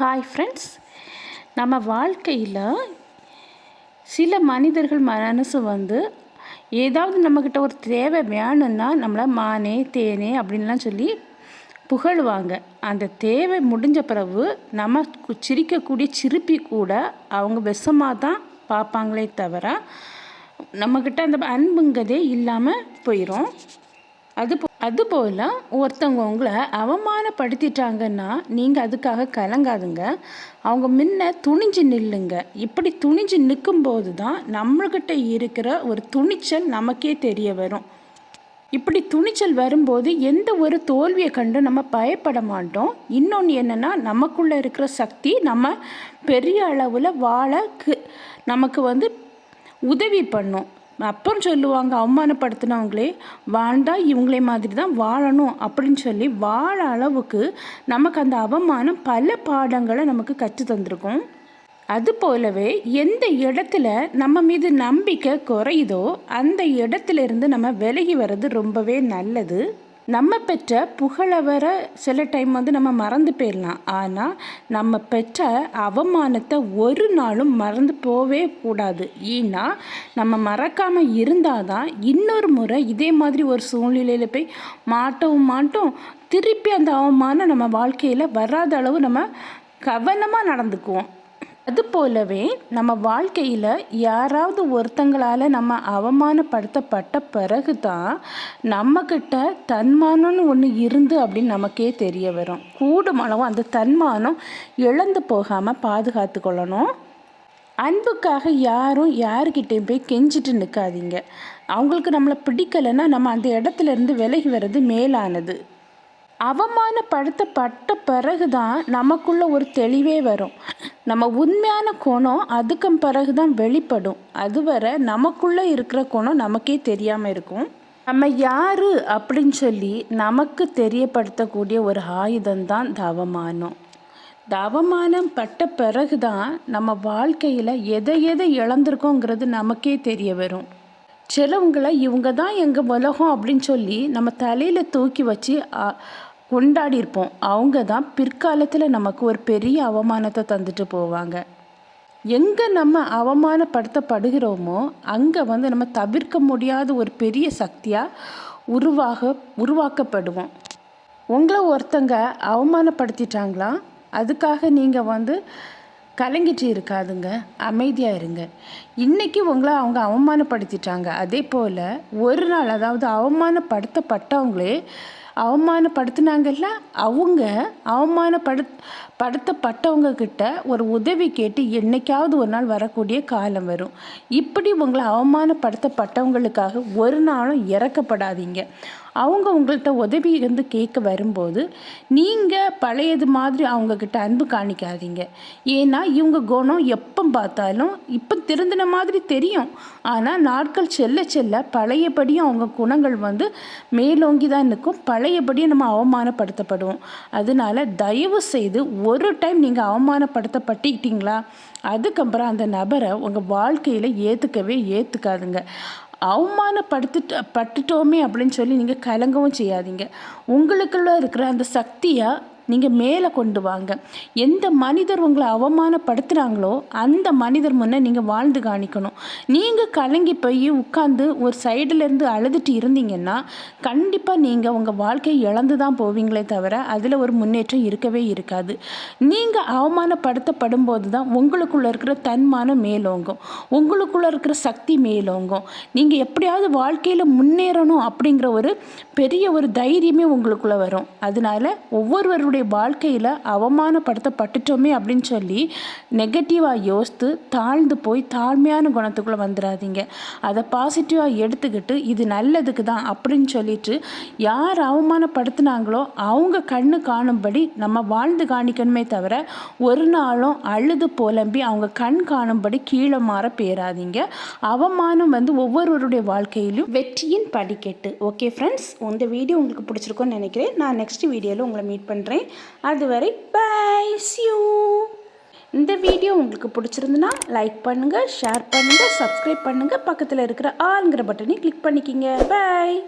Hi friends நம்ம வாழ்க்கையில் சில மனிதர்கள் மனசு வந்து ஏதாவது நம்மக்கிட்ட ஒரு தேவை வேணும்னா நம்மளை மானே தேனே அப்படின்லாம் சொல்லி புகழுவாங்க. அந்த தேவை முடிஞ்ச பிறகு நம்ம சிரிக்கக்கூடிய சிரிப்பி கூட அவங்க விஷமாக தான் பார்ப்பாங்களே தவிர நம்மக்கிட்ட அந்த அன்புங்கதே இல்லாமல் போயிடும் அது அதுபோல் ஒருத்தவங்க உங்களை அவமானப்படுத்திட்டாங்கன்னா நீங்கள் அதுக்காக கலங்காதுங்க. அவங்க முன்ன துணிஞ்சு நில்லுங்க. இப்படி துணிஞ்சு நிற்கும்போது தான் நம்மக்கிட்ட இருக்கிற ஒரு துணிச்சல் நமக்கே தெரிய வரும். இப்படி துணிச்சல் வரும்போது எந்த ஒரு தோல்வியை கண்டு நம்ம பயப்பட மாட்டோம். இன்னொன்று என்னென்னா நமக்குள்ளே இருக்கிற சக்தி நம்ம பெரிய அளவில் வாழ நமக்கு வந்து உதவி பண்ணும். அப்புறம் சொல்லுவாங்க அவமானப்படுத்தினவங்களே வாழ்ந்தால் இவங்களே மாதிரி தான் வாழணும் அப்படின்னு சொல்லி வாழ அளவுக்கு நமக்கு அந்த அவமானம் பல பாடங்களை நமக்கு கற்று தந்திருக்கும். அது போலவே எந்த இடத்துல நம்ம மீது நம்பிக்கை குறையுதோ அந்த இடத்துல இருந்து நம்ம விலகி வர்றது ரொம்பவே நல்லது. நம்ம பெற்ற புகழை வர சில டைம் வந்து நம்ம மறந்து போயிடலாம். ஆனால் நம்ம பெற்ற அவமானத்தை ஒரு நாளும் மறந்து போவே கூடாது. ஏன்னா நம்ம மறக்காமல் இருந்தால் தான் இன்னொரு முறை இதே மாதிரி ஒரு சூழ்நிலையில் போய் மாட்டவும் மாட்டோம். திருப்பி அந்த அவமானம் நம்ம வாழ்க்கையில் வராத அளவு நம்ம கவனமாக நடந்துக்குவோம். அது போலவே நம்ம வாழ்க்கையில் யாராவது ஒருத்தங்களால் நம்ம அவமானப்படுத்தப்பட்ட பிறகு தான் நம்மக்கிட்ட தன்மானம்னு ஒன்று இருந்து அப்படின்னு நமக்கே தெரிய வரும். கூடுமளவு அந்த தன்மானம் இழந்து போகாமல் பாதுகாத்து கொள்ளணும். அன்புக்காக யாரும் யாருக்கிட்டேயும் போய் கெஞ்சிட்டு நிற்காதீங்க அவங்களுக்கு நம்மளை பிடிக்கலைன்னா நம்ம அந்த இடத்துல இருந்து விலகி வர்றது மேலானது. அவமானப்படுத்தப்பட்ட பிறகு தான் நமக்குள்ள ஒரு தெளிவே வரும். நம்ம உண்மையான குணம் அதுக்கும் பிறகு தான் வெளிப்படும். அதுவரை நமக்குள்ளே இருக்கிற குணம் நமக்கே தெரியாமல் இருக்கும். நம்ம யார் அப்படின்னு சொல்லி நமக்கு தெரியப்படுத்தக்கூடிய ஒரு ஆயுதம் தான் தவமானம். தவமானம் பட்ட பிறகு தான் நம்ம வாழ்க்கையில் எதை எதை இழந்திருக்கோங்கிறது நமக்கே தெரிய வரும். சிலவங்களை இவங்க தான் எங்கள் உலகம் அப்படின்னு சொல்லி நம்ம தலையில் தூக்கி வச்சு கொண்டாடி இருப்போம் அவங்க தான் பிற்காலத்தில் நமக்கு ஒரு பெரிய அவமானத்தை தந்துட்டு போவாங்க. எங்கே நம்ம அவமானப்படுத்தப்படுகிறோமோ அங்கே வந்து நம்ம தவிர்க்க முடியாத ஒரு பெரிய சக்தியாக உருவாக உருவாக்கப்படுவோம். உங்களை ஒருத்தங்க அவமானப்படுத்திட்டாங்களா? அதுக்காக நீங்கள் வந்து கலங்கிட்டு இருக்காதுங்க. அமைதியாக இருங்க. இன்றைக்கி உங்களை அவங்க அவமானப்படுத்திட்டாங்க. அதே போல் ஒரு நாள் அதாவது அவமானப்படுத்தப்பட்டவங்களே அவமானப்படுத்தினாங்கல்ல அவங்க அவமானப்படு படுத்தப்பட்டவங்க கிட்ட ஒரு உதவி கேட்டு என்னைக்காவது ஒரு நாள் வரக்கூடிய காலம் வரும். இப்படி உங்களை அவமானப்படுத்தப்பட்டவங்களுக்காக ஒரு நாளும் இறக்கப்படாதீங்க. அவங்க உங்கள்கிட்ட உதவி வந்து கேட்க வரும்போது நீங்கள் பழையது மாதிரி அவங்கக்கிட்ட அன்பு காணிக்காதீங்க. ஏன்னா இவங்க குணம் எப்போ பார்த்தாலும் இப்போ திருந்தின மாதிரி தெரியும். ஆனால் நாட்கள் செல்ல செல்ல பழையபடியும் அவங்க குணங்கள் வந்து மேலோங்கி தான் நிற்கும் பழையபடியும் நம்ம அவமானப்படுத்தப்படுவோம் அதனால் தயவு செய்து ஒரு டைம் நீங்கள் அவமானப்படுத்தப்பட்டுக்கிட்டீங்களா அதுக்கப்புறம் அந்த நபரை உங்கள் வாழ்க்கையில் ஏற்றுக்கவே ஏற்றுக்காதுங்க அவமானப்படுத்திட்டு பட்டுட்டோமே அப்படின்னு சொல்லி நீங்கள் கலங்கவும் செய்யாதீங்க. உங்களுக்குள்ளே இருக்கிற அந்த சக்தியை நீங்கள் மேலே கொண்டு வாங்க. எந்த மனிதர் உங்களை அவமானப்படுத்துகிறாங்களோ அந்த மனிதர் முன்னே நீங்கள் வாழ்ந்து காணிக்கணும். நீங்கள் கலங்கி போய் உட்காந்து ஒரு சைடுலேருந்து அழுதுட்டு இருந்தீங்கன்னா கண்டிப்பாக நீங்கள் உங்கள் வாழ்க்கையை இழந்து தான் போவீங்களே தவிர அதில் ஒரு முன்னேற்றம் இருக்கவே இருக்காது. நீங்கள் அவமானப்படுத்தப்படும் போது தான் உங்களுக்குள்ளே இருக்கிற தன்மானம் மேலோங்கும். உங்களுக்குள்ளே இருக்கிற சக்தி மேலோங்கும். நீங்கள் எப்படியாவது வாழ்க்கையில் முன்னேறணும் அப்படிங்கிற ஒரு பெரிய ஒரு தைரியமே உங்களுக்குள்ளே வரும். அதனால ஒவ்வொருவருடைய நம்மளுடைய வாழ்க்கையில் அவமானப்படுத்தப்பட்டுட்டோமே அப்படின்னு சொல்லி நெகட்டிவாக யோசித்து தாழ்ந்து போய் தாழ்மையான குணத்துக்குள்ளே வந்துடாதீங்க அதை பாசிட்டிவாக எடுத்துக்கிட்டு இது நல்லதுக்கு தான் அப்படின்னு சொல்லிட்டு யார் அவமானப்படுத்தினாங்களோ அவங்க கண்ணு காணும்படி நம்ம வாழ்ந்து காணிக்கணுமே தவிர ஒரு நாளும் அழுது புலம்பி அவங்க கண் காணும்படி கீழே மாற பேராதீங்க. அவமானம் வந்து ஒவ்வொருவருடைய வாழ்க்கையிலும் வெற்றியின் படிக்கட்டு. ஓகே ஃப்ரெண்ட்ஸ் இந்த வீடியோ உங்களுக்கு பிடிச்சிருக்கோன்னு நினைக்கிறேன். நான் நெக்ஸ்ட் வீடியோவில் உங்களை மீட் பண்ணுறேன் அதுவரை பாய் சியூ இந்த வீடியோ உங்களுக்கு பிடிச்சிருந்துன்னா லைக் பண்ணுங்கள் ஷேர் பண்ணுங்கள் சப்ஸ்கிரைப் பண்ணுங்கள் பக்கத்தில் இருக்கிற ஆளுங்கிற பட்டனையும் கிளிக் பண்ணிக்கிங்க. பாய்